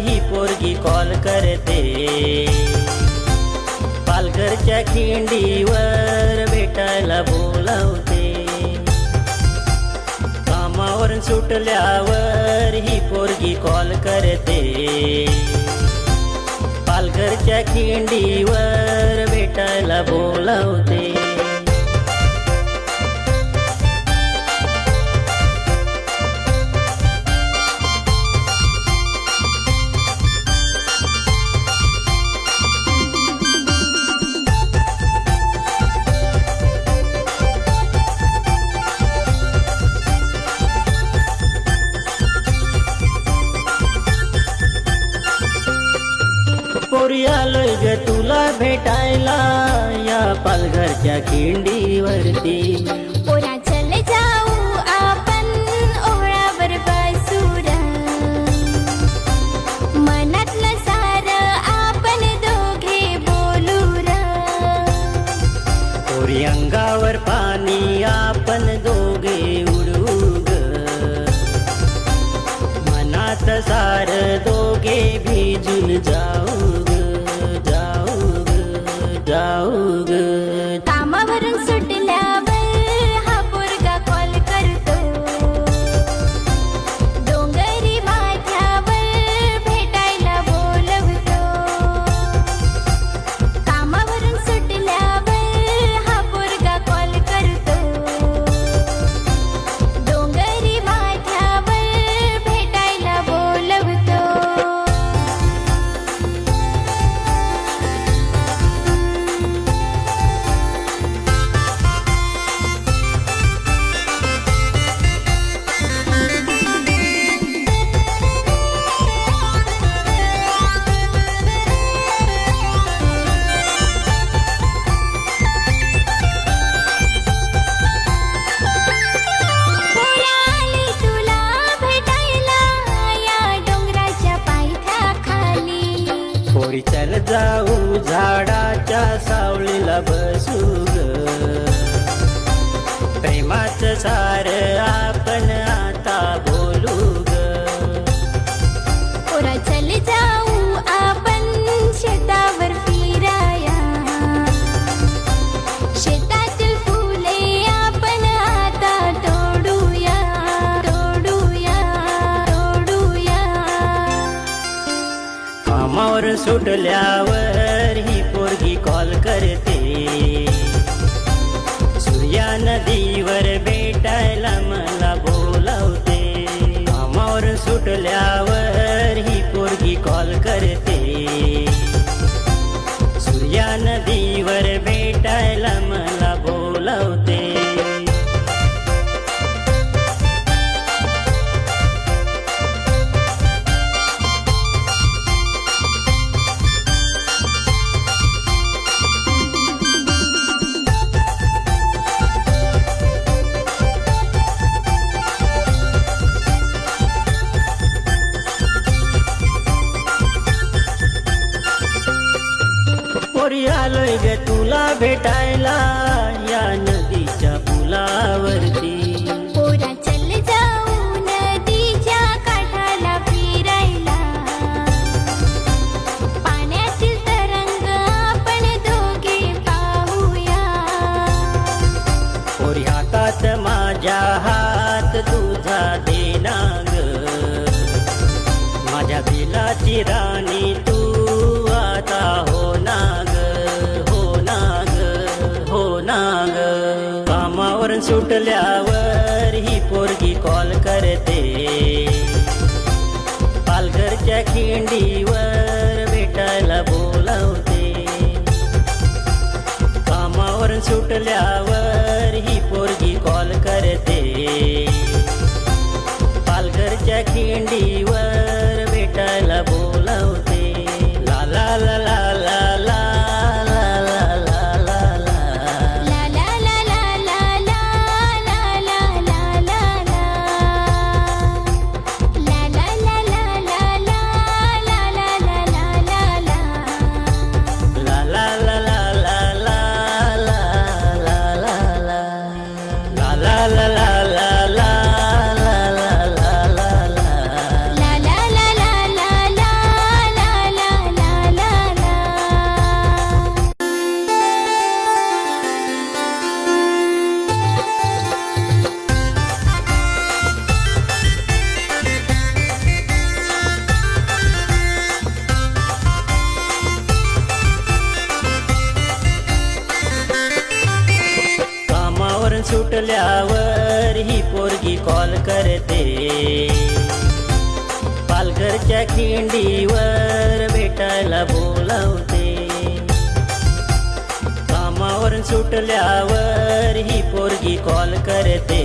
ही पोरगी कॉल करते. पालघरच्या खिंडीवर भेटायला बोलावते. कामावरून सुटल्यावर ही पोरगी कॉल करते. पालघरच्या खिंडीवर भेटायला बोलावते. भेटायला या पालघरच्या खिंडीवरती. காரம் சுட்டு सार आपण आता बोलू ग. पोरा चल जाऊ आपण शेतावर फिराया. शेतातील फुले आपण आता तोडूया तोडूया तोडूया. कामावर सुटल्यावर ही पोरगी कॉल करते. सूर्या नदीवर भेटायला सुटल्यावर भेटायला या नदीच्या पुलावरती. पोरा चल जाऊ नदीच्या काठाला फिरायला. पाण्यातील तरंग आपण दोघे पाहूया. पोरी हातात माझ्या हात तुझा देना ग माझ्या दिलाची राणी कामावर सुटल्यावर ही पोरगी कॉल करते. पालघरच्या खिंडीवर भेटायला बोलावते. कामावरून सुटल्यावर खिंडीवर भेटायला बोलावते. कामावर सुटल्यावर ही पोरगी कॉल करते.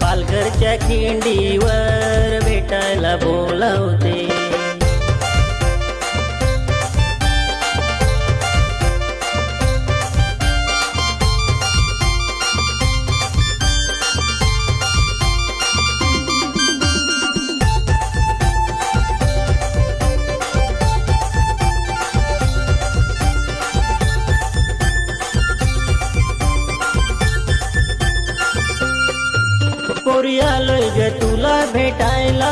पालघरच्या खिंडीवर भेटायला बोलावते. पोरी आलोय ग तुला भेटायला.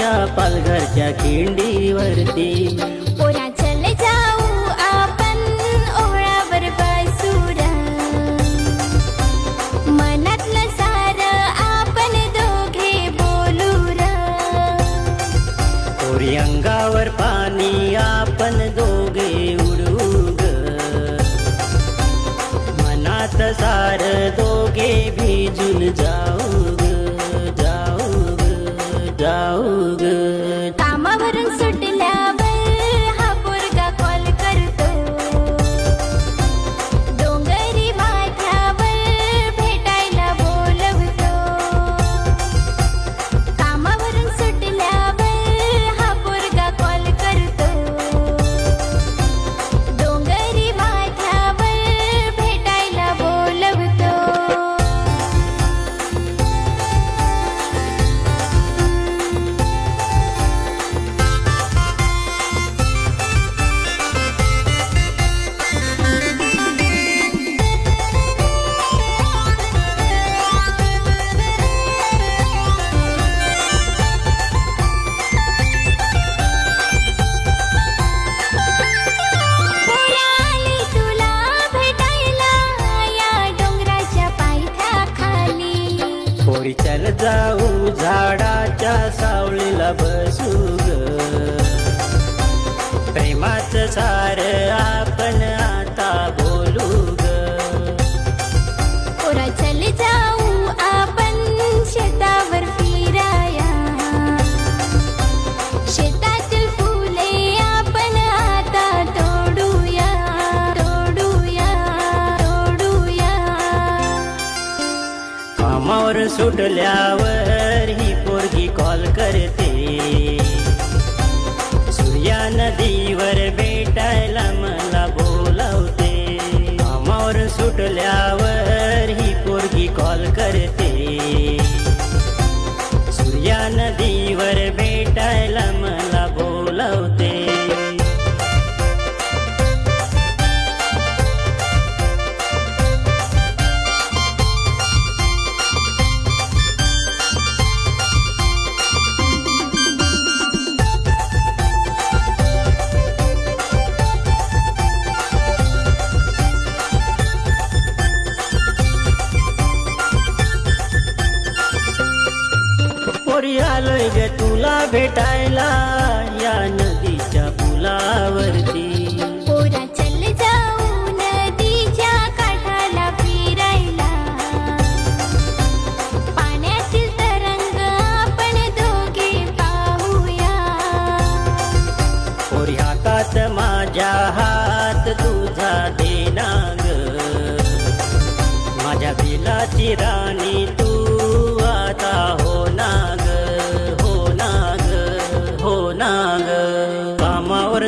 या पालघरच्या खिंडीवरती. कामावरून प्रेमाच सार आपण आता बोलू ग. पोरा चल जाऊ आपण शेतावर फिराया. शेतातील फुले आपण आता तोडूया तोडूया तोडूया. कामावर सुटल्यावर नदीवर भेटायला मला बोलावते. कामावर सुटल्यावर ही पोरगी कॉल करते. सूर्या नदीवर भेट भेटायला.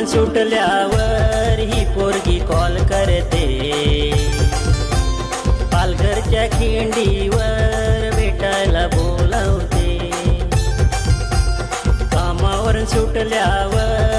सुटल्यावर ही पोरगी कॉल करते. पालघरच्या खिंडीवर भेटायला बोलावते. कामावर सुटल्यावर